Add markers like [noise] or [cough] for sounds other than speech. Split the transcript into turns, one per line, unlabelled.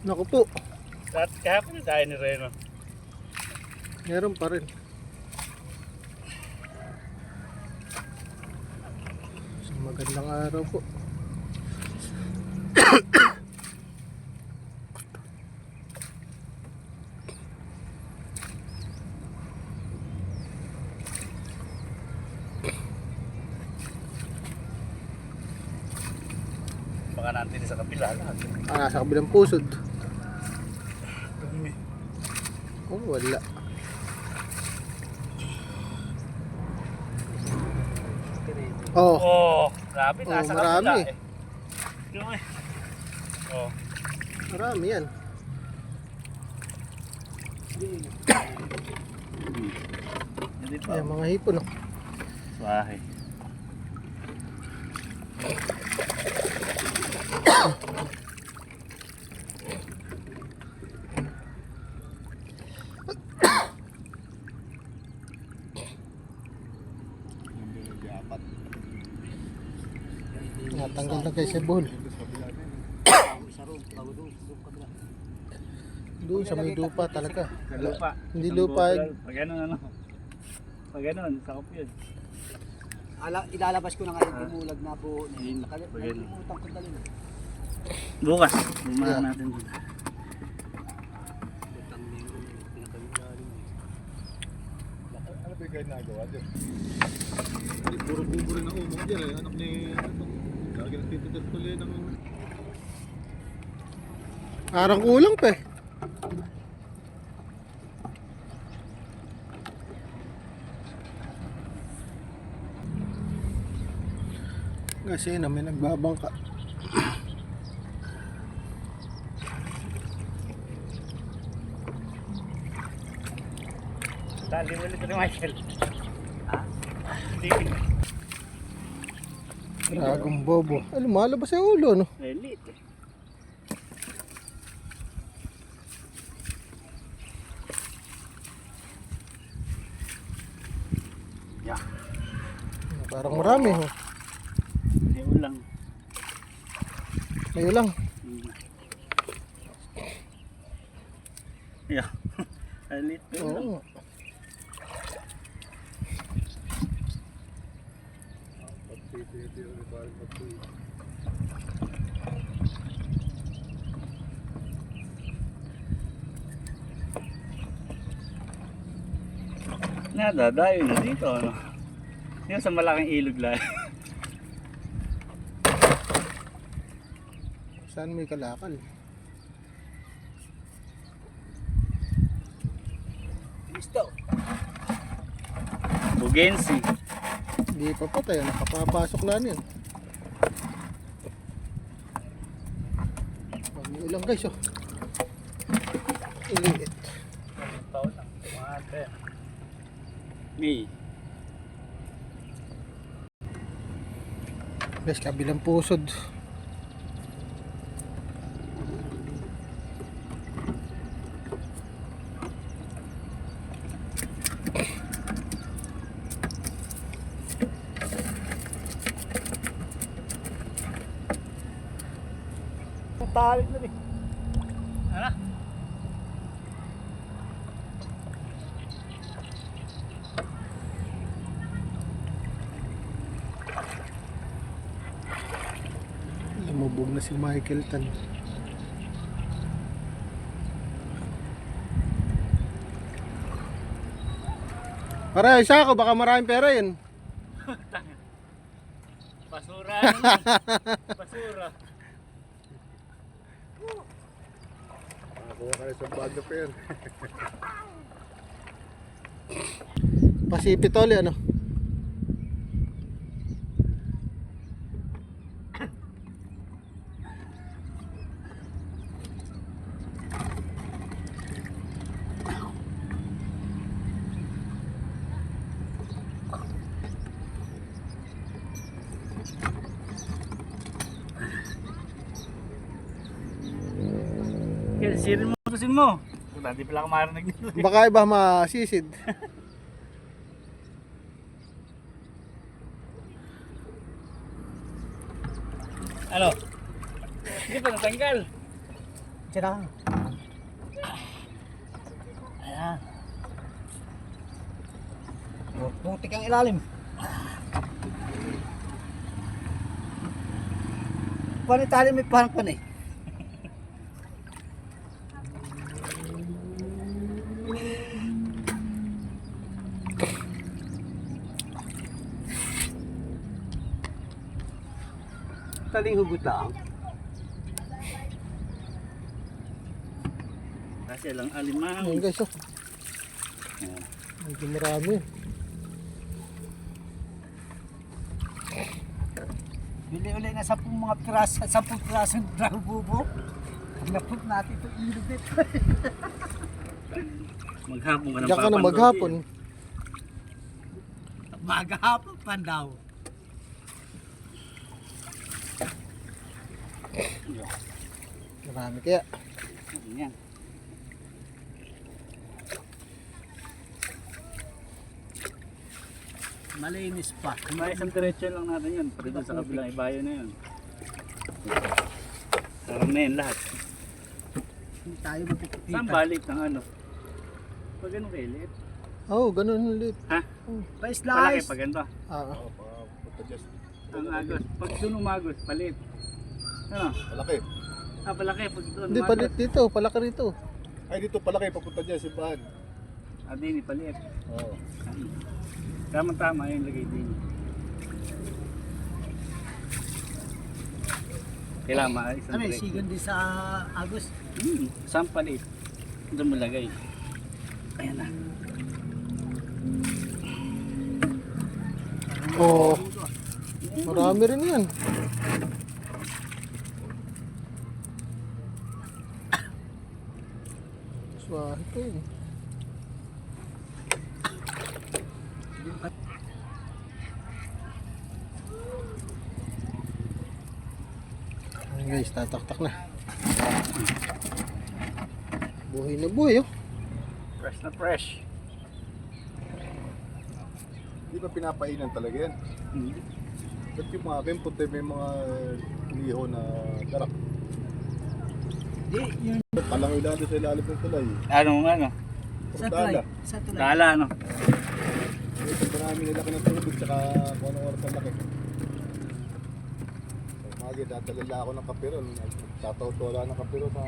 Naku po,
At kahapon na tayo ni Reno.
meron pa rin. So, magandang araw po.
Baka natin sa kapila lahat.
Ah, nasa kabilang pusod. Oh, wala. Oh,
Oh, grabe.
Oh,
Nasa
marami.
eh. Eh. Oh.
marami yan.
Hindi pa.
Ayan, mga hipon. Oh.
Bahay.
Natanggal na kay Sebol. Doon sa may lupa talaga.
Lupa.
Hindi lupa.
Pag ganun ano. Pag ganun, sakop yun.
Ala, ilalabas ko na ngayon bumulag na po.
Ayun,
Nakal-
pag ganun.
Nakalimutan ko dali na.
Bukas, bumahan
Yeah.
natin
na pinakalimutan.
Ano ba yung ginagawa dyan? Puro bubo rin ang umo dyan eh. Anak ni, ano, nagtitigas tuloy ng...
Parang kulang pa eh. Kasi na may nagbabangka.
Dali nito ni Michael. Ha? Hindi.
Dragong bobo. Ay, lumalabas yung ulo, no?
Elite. Yeah.
Parang marami, oh.
Hindi ulang.
Ayun lang.
Hmm. Yeah. [laughs] Pa
Oo.
ulang.
nga.
Nadadayo na dito, ano? Yan sa malaking ilog lang.
Saan may kalakal?
Listo.
Bugensi.
Hindi pa patay. Nakapapasok na yan. May ulang guys, oh. Iliit.
Taon lang. Mga May.
Guys, kabilang pusod.
Tarik na rin.
Ano?
Lumubog na si Michael Tan. Para isa ako, baka maraming pera yun. [laughs]
Basura. [laughs] Basura.
Nakakuha kayo sa bag na pair.
Pasipitol ano?
Sirin mo, tusin mo. Hindi pala ako marinig nito.
Baka iba masisid.
Ano? Hindi pa natanggal.
Tira. Ayan. Oh, Putik ang ilalim. Paano tali may parang pan eh? Taling hugot lang.
Kasi lang alimang.
Ayun guys, oh. Medyo marami.
Bili ulit na 10 mga piraso, 10 pirasong drago bubo. Naput natin ito ilog [laughs] nito.
Maghapon ka ng
Diyan ka na
papandoy.
maghapon.
Magahapon pandaw.
Marami kaya.
Yan.
Malinis pa.
May isang diretso lang natin yun. Doon sa kabilang ibayo na yun. Sarang na yun lahat.
Hindi tayo magpipita.
Saan balik ng ano? Pag ganun kailit.
Oh, ganun ulit.
Ha?
Pa
Palaki
slice.
pag ganito.
Ah,
Oo.
Ang agos. Pag doon umagos, palit. Ano?
Malaki.
Ah, palaki. Pag doon
hindi
umagos.
palit dito, palaki rito.
Ay, dito palaki, papunta dyan, simbahan.
Ah, din palit.
Oo.
Tama-tama yung lagay din. Kailangan maalis ang
Ano,
direct.
sigan din sa Agos.
Hmm, saan palit? Doon mo lagay. Ayan na.
Oh, marami rin yan. Swahe to yun. Ayun guys, tataktak na. Buhay na buhay oh.
Fresh na fresh.
Hindi ba pinapainan talaga yan?
Hmm.
Ba't yung mga akin, punta may mga liho na darak.
Di, yun.
Palang ilalim sa ilalim ng tulay?
Anong ano?
Sa tulay. Sa tulay.
Dala ano?
Ito marami nila ka ng tubig, tsaka kung anong oras ang laki. So, magi, dadalala ako ng kapiro. Tataw-tawa ng kapiro sa